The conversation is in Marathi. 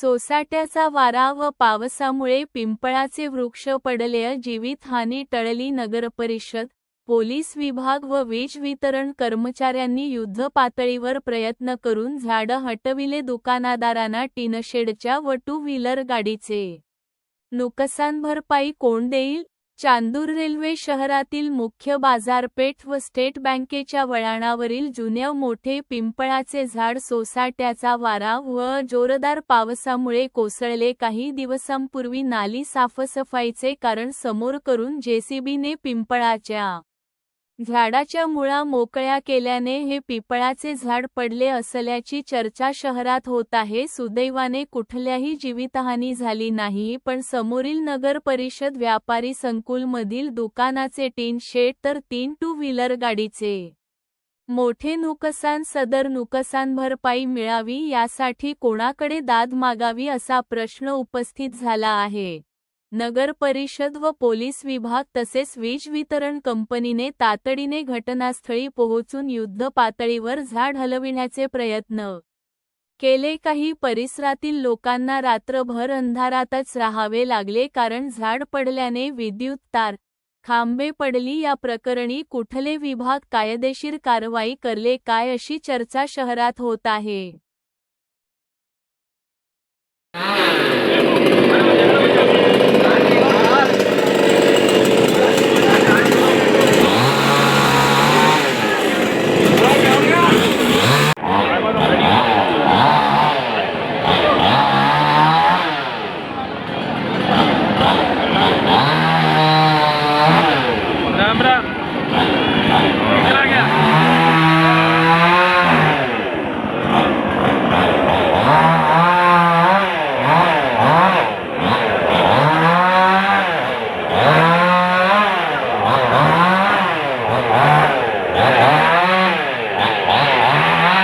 सोसाट्याचा वारा व पावसामुळे पिंपळाचे वृक्ष पडले. जीवितहानी टळली. नगरपरिषद पोलीस विभाग व वीज वितरण कर्मचाऱ्यांनी युद्ध पातळीवर प्रयत्न करून झाडं हटविले. दुकानदारांना टिनशेडच्या व टू व्हीलर गाडीचे नुकसान भरपाई कोण देईल? चांदूर रेल्वे शहरातील मुख्य बाजारपेठ व स्टेट बँकेच्या वळणावरील जुन्या मोठे पिंपळाचे झाड सोसाट्याचा वारा व जोरदार पावसामुळे कोसळले काही दिवसांपूर्वी नाली साफसफाईचे कारण समोर करून जेसीबीने पिंपळाच्या झाडाच्या मुळा मोकळ्या केल्याने हे पिपळाचे झाड पडले असल्याची चर्चा शहरात होत आहे. सुदैवाने कुठल्याही जीवितहानी झाली नाही पण समोरील नगर परिषद व्यापारी संकुलमधील दुकानाचे टीन शेड तर तीन टू व्हीलर गाडीचे. मोठे नुकसान सदर नुकसान भरपाई मिळावी यासाठी कोणाकडे दाद मागावी असा प्रश्न उपस्थित झाला आहे. नगर परिषद व पोलीस विभाग तसेच वीज वितरण कंपनीने तातडीने घटनास्थळी पोहोचून युद्ध पातळीवर झाड हलविण्याचे प्रयत्न केले. काही परिसरातील लोकांना रात्रभर अंधारातच राहावे लागले कारण झाड पडल्याने विद्युत तार खांबे पडली. या प्रकरणी कुठले विभाग कायदेशीर कारवाई करले? काय अशी चर्चा शहरात होत आहे?